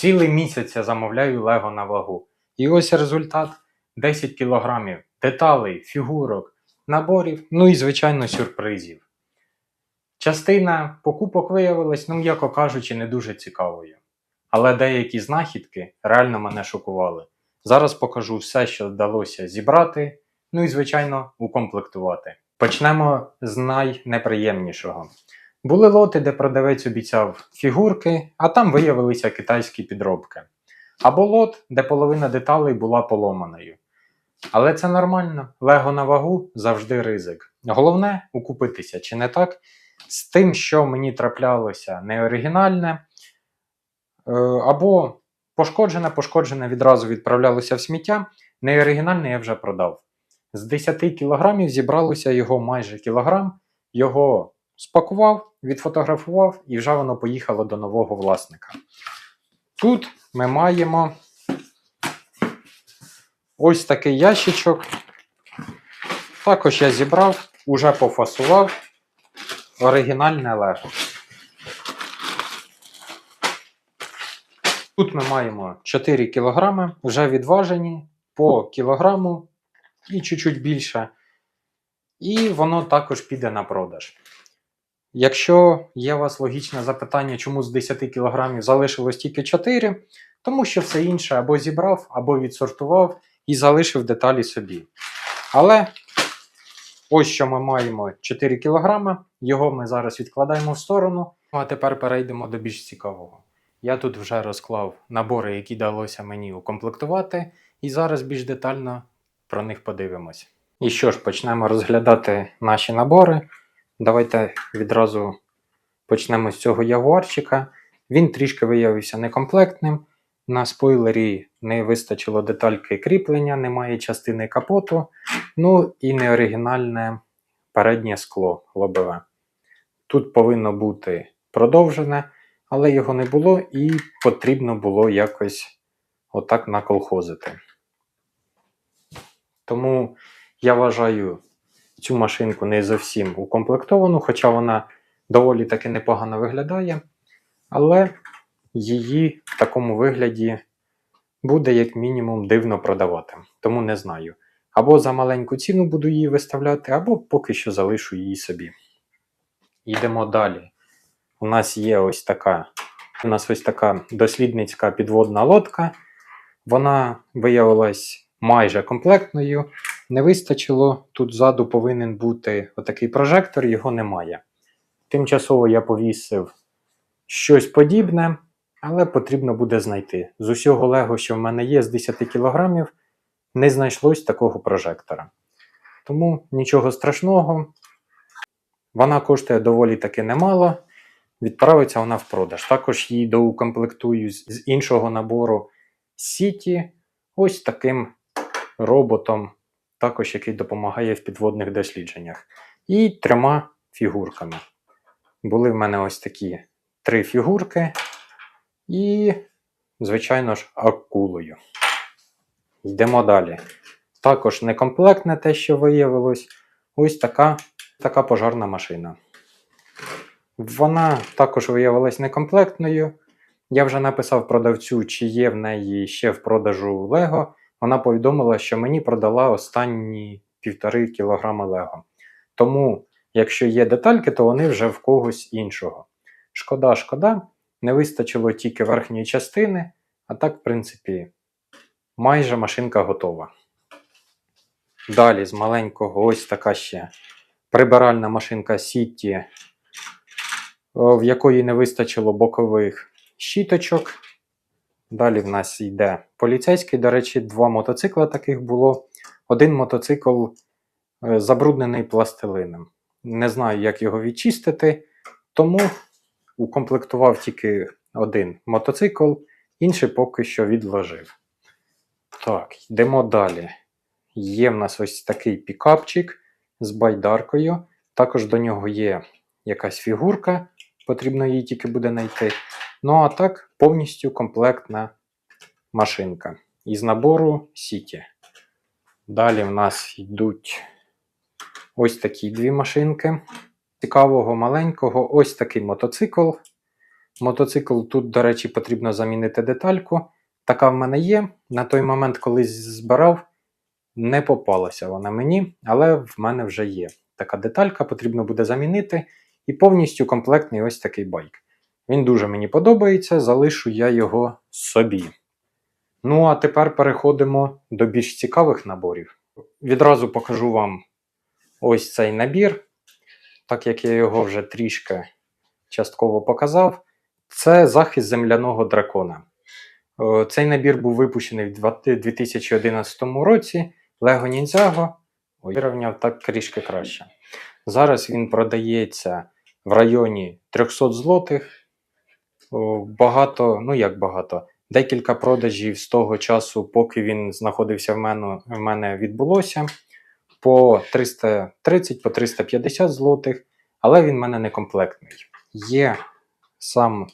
Цілий місяць я замовляю Лего на вагу. І ось результат: 10 кілограмів деталей, фігурок, наборів, ну і, звичайно, сюрпризів. Частина покупок виявилась, ну, м'яко кажучи, не дуже цікавою. Але деякі знахідки реально мене шокували. Зараз покажу все, що вдалося зібрати, ну і, звичайно, укомплектувати. Почнемо з найнеприємнішого. Були лоти, де продавець обіцяв фігурки, а там виявилися китайські підробки. Або лот, де половина деталей була поломаною. Але це нормально. Лего на вагу завжди ризик. Головне укупитися, чи не так? З тим, що мені траплялося неоригінальне, е, або пошкоджене, пошкоджене відразу відправлялося в сміття. Неоригінальне я вже продав. З 10 кілограмів зібралося його майже кілограм. Його спакував, відфотографував і вже воно поїхало до нового власника. Тут ми маємо ось такий ящичок. Також я зібрав, уже пофасував оригінальне лего. Тут ми маємо 4 кг, вже відважені по кілограму і чуть-чуть більше. І воно також піде на продаж. Якщо є у вас логічне запитання, чому з 10 кг залишилось тільки 4, тому що все інше або зібрав, або відсортував і залишив деталі собі. Але ось що ми маємо 4 кг, його ми зараз відкладаємо в сторону. Ну, А тепер перейдемо до більш цікавого. Я тут вже розклав набори, які вдалося мені укомплектувати, і зараз більш детально про них подивимось. І що ж, почнемо розглядати наші набори. Давайте відразу почнемо з цього ягуарчика. Він трішки виявився некомплектним. На спойлері не вистачило детальки кріплення, немає частини капоту, ну і неоригінальне переднє скло лобове. Тут повинно бути продовжене, але його не було і потрібно було якось отак наколхозити. Тому я вважаю цю машинку не зовсім укомплектовану, хоча вона доволі таки непогано виглядає. Але її в такому вигляді буде як мінімум дивно продавати. Тому не знаю. Або за маленьку ціну буду її виставляти, або поки що залишу її собі. Йдемо далі. У нас є ось така. У нас ось така дослідницька підводна лодка. Вона виявилась майже комплектною. Не вистачило. Тут ззаду повинен бути отакий прожектор, його немає. Тимчасово я повісив щось подібне, але потрібно буде знайти. З усього лего, що в мене є, з 10 кг, не знайшлось такого прожектора. Тому нічого страшного. Вона коштує доволі таки немало. Відправиться вона в продаж. Також її доукомплектую з іншого набору Сіті. Ось таким роботом, також який допомагає в підводних дослідженнях. І трьома фігурками. Були в мене ось такі три фігурки. І, звичайно ж, акулою. Йдемо далі. Також некомплектне те, що виявилось. Ось така, така пожарна машина. Вона також виявилась некомплектною. Я вже написав продавцю, чи є в неї ще в продажу Лего. Вона повідомила, що мені продала останні півтори кілограми Лего. Тому, якщо є детальки, то вони вже в когось іншого. Шкода, шкода, не вистачило тільки верхньої частини, а так, в принципі, майже машинка готова. Далі з маленького ось така ще прибиральна машинка Сіті, в якої не вистачило бокових щіточок. Далі в нас йде поліцейський. До речі, два мотоцикла таких було. Один мотоцикл е, забруднений пластилином. Не знаю, як його відчистити, тому укомплектував тільки один мотоцикл, інший поки що відложив. Так, йдемо далі. Є в нас ось такий пікапчик з байдаркою. Також до нього є якась фігурка, потрібно її тільки буде знайти. Ну, а так, повністю комплектна машинка із набору Сіті. Далі в нас йдуть ось такі дві машинки. Цікавого маленького ось такий мотоцикл. Мотоцикл тут, до речі, потрібно замінити детальку. Така в мене є. На той момент, коли збирав, не попалася вона мені, але в мене вже є така деталька, потрібно буде замінити. І повністю комплектний ось такий байк. Він дуже мені подобається, залишу я його собі. Ну, а тепер переходимо до більш цікавих наборів. Відразу покажу вам ось цей набір, так як я його вже трішки частково показав. Це захист земляного дракона. Е, Цей набір був випущений в 2011 році. Lego Ninjago вирівняв так трішки краще. Зараз він продається в районі 300 злотих. О, Багато, ну як багато, декілька продажів з того часу, поки він знаходився в мене, в мене відбулося по 330 по 350 злотих, але він в мене не комплектний. Є сам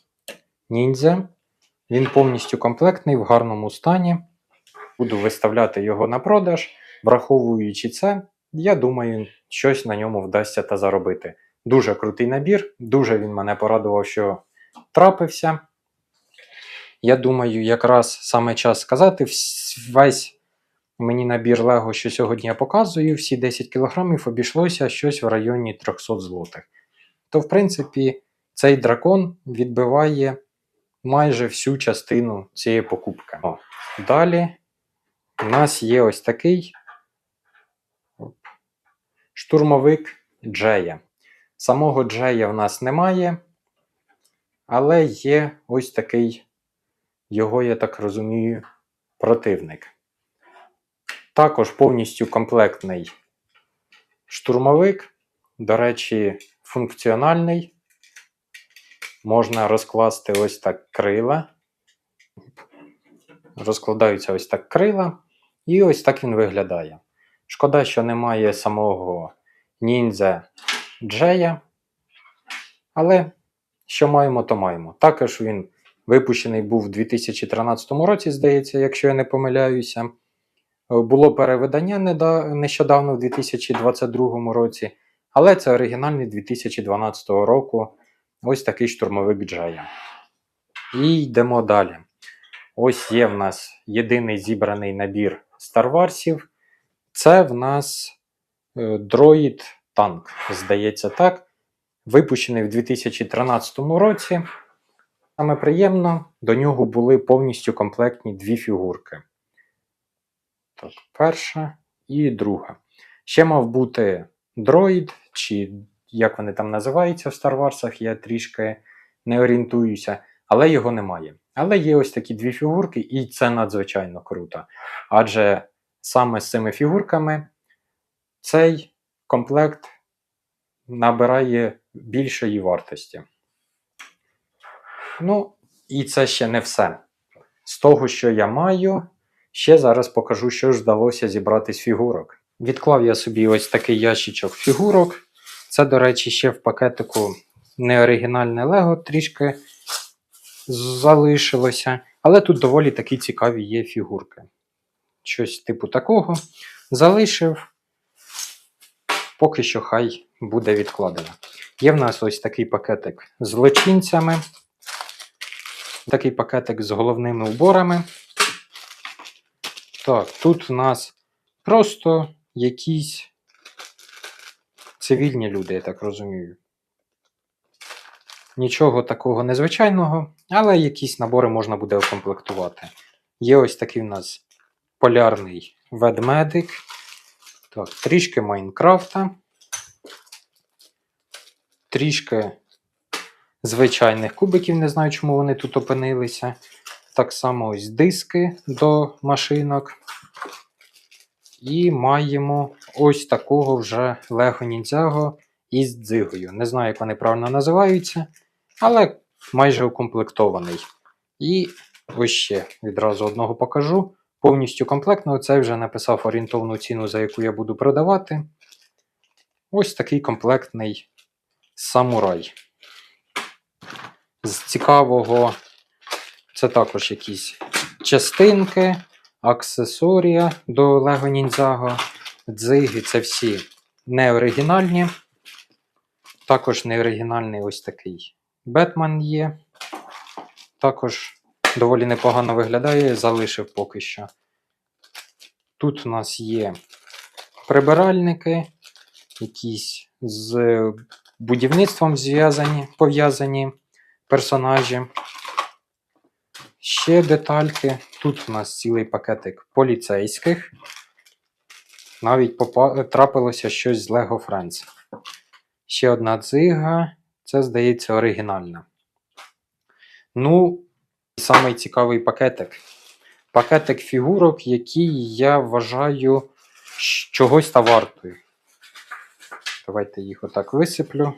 ніндзя, він повністю комплектний в гарному стані. Буду виставляти його на продаж. Враховуючи це, я думаю, щось на ньому вдасться та заробити. Дуже крутий набір, дуже він мене порадував, що трапився. Я думаю, якраз саме час сказати, весь мені набір Лего, що сьогодні я показую, всі 10 кг обійшлося щось в районі 300 злотих. То, в принципі, цей дракон відбиває майже всю частину цієї покупки. О, далі у нас є ось такий штурмовик Джея. Самого Джея в нас немає, але є ось такий, його, я так розумію, противник. Також повністю комплектний штурмовик, до речі, функціональний. Можна розкласти ось так крила. Розкладаються ось так крила, і ось так він виглядає. Шкода, що немає самого ніндзя Джея. Але що маємо, то маємо. Також він випущений був у 2013 році, здається, якщо я не помиляюся. Е, Було перевидання нещодавно в 2022 році, але це оригінальний 2012 року. Ось такий штурмовик Джея. І йдемо далі. Ось є в нас єдиний зібраний набір Warsів. Це в нас е, дроїд танк, здається так. Випущений в 2013 році. Саме приємно, до нього були повністю комплектні дві фігурки. Так, перша і друга. Ще мав бути дроїд, чи як вони там називаються в Star Wars, я трішки не орієнтуюся, але його немає. Але є ось такі дві фігурки, і це надзвичайно круто. Адже саме з цими фігурками цей комплект набирає більшої вартості. Ну, і це ще не все. З того, що я маю, ще зараз покажу, що ж вдалося зібрати з фігурок. Відклав я собі ось такий ящичок фігурок. Це, до речі, ще в пакетику неоригінальне Лего трішки залишилося. Але тут доволі такі цікаві є фігурки. Щось типу такого. Залишив. Поки що хай буде відкладено. Є в нас ось такий пакетик з злочинцями. Такий пакетик з головними уборами. Так, тут в нас просто якісь цивільні люди, я так розумію. Нічого такого незвичайного, але якісь набори можна буде укомплектувати. Є ось такий в нас полярний ведмедик. Так, трішки Майнкрафта. Трішки звичайних кубиків, не знаю, чому вони тут опинилися. Так само ось диски до машинок. І маємо ось такого вже Lego Ninjago із дзигою. Не знаю, як вони правильно називаються, але майже укомплектований. І ось ще відразу одного покажу. Повністю комплектно. Це вже написав орієнтовну ціну, за яку я буду продавати. Ось такий комплектний самурай. З цікавого, це також якісь частинки, аксесорія до Lego Ninjago. Дзиги це всі неоригінальні. Також неоригінальний ось такий Бетмен є. також доволі непогано виглядає, залишив поки що. Тут у нас є прибиральники, якісь з будівництвом зв'язані, пов'язані персонажі. Ще детальки. Тут у нас цілий пакетик поліцейських. Навіть трапилося щось з Lego Friends. Ще одна дзига. Це, здається, оригінальна. Ну, самий цікавий пакетик. Пакетик фігурок, який я вважаю чогось та вартою. Давайте їх отак висиплю.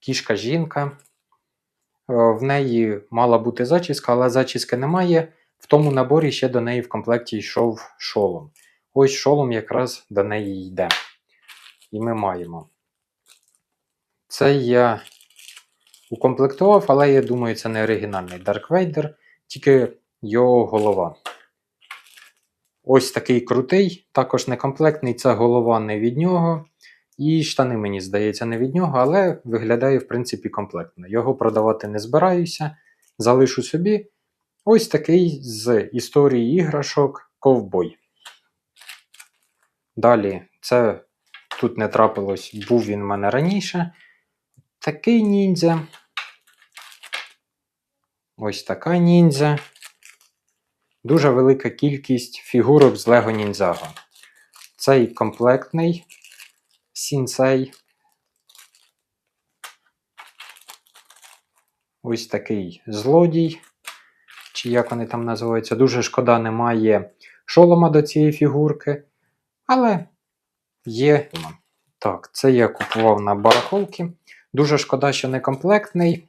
Кішка жінка. Е, В неї мала бути зачіска, але зачіски немає. В тому наборі ще до неї в комплекті йшов шолом. Ось шолом якраз до неї йде. І ми маємо. Це я укомплектував, але я думаю, це не оригінальний Dark Vader, тільки його голова. Ось такий крутий, також некомплектний, це голова не від нього. І штани, мені здається, не від нього, але виглядає, в принципі, комплектно. Його продавати не збираюся, залишу собі. Ось такий з історії іграшок ковбой. Далі, це тут не трапилось, був він в мене раніше. Такий ніндзя. Ось така ніндзя. Дуже велика кількість фігурок з Lego Ninjago. Цей комплектний сінсей. Ось такий злодій. Чи як вони там називаються. Дуже шкода, немає шолома до цієї фігурки. Але є. Так, це я купував на барахолки. Дуже шкода, що не комплектний.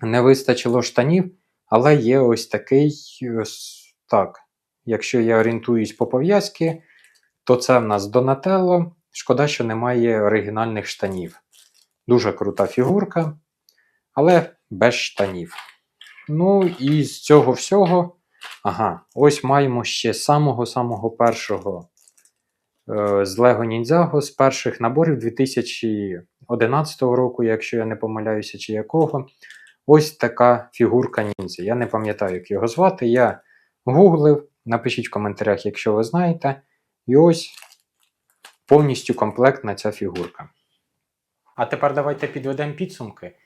Не вистачило штанів, але є ось такий. Так, якщо я орієнтуюсь по пов'язці, то це в нас Донателло. Шкода, що немає оригінальних штанів. Дуже крута фігурка, але без штанів. Ну і з цього всього. Ага, ось маємо ще самого-самого першого е, з Lego Ninjago з перших наборів 2011 року, якщо я не помиляюся, чи якого. Ось така фігурка ніндзя. Я не пам'ятаю, як його звати. Я гуглив. Напишіть в коментарях, якщо ви знаєте. І ось повністю комплектна ця фігурка. А тепер давайте підведемо підсумки.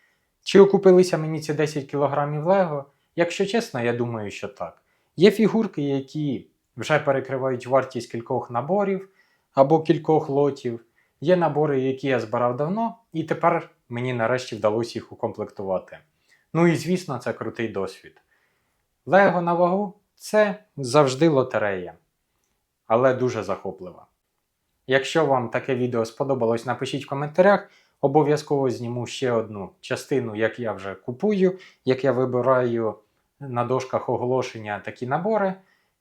Чи окупилися мені ці 10 кг Лего? Якщо чесно, я думаю, що так. Є фігурки, які вже перекривають вартість кількох наборів або кількох лотів. Є набори, які я збирав давно, і тепер мені нарешті вдалося їх укомплектувати. Ну і звісно, це крутий досвід. Лего на вагу це завжди лотерея, але дуже захоплива. Якщо вам таке відео сподобалось, напишіть в коментарях. Обов'язково зніму ще одну частину, як я вже купую, як я вибираю на дошках оголошення такі набори.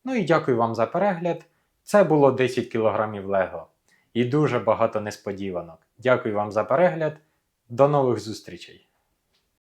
Ну і дякую вам за перегляд. Це було 10 кг Лего. І дуже багато несподіванок. Дякую вам за перегляд. До нових зустрічей!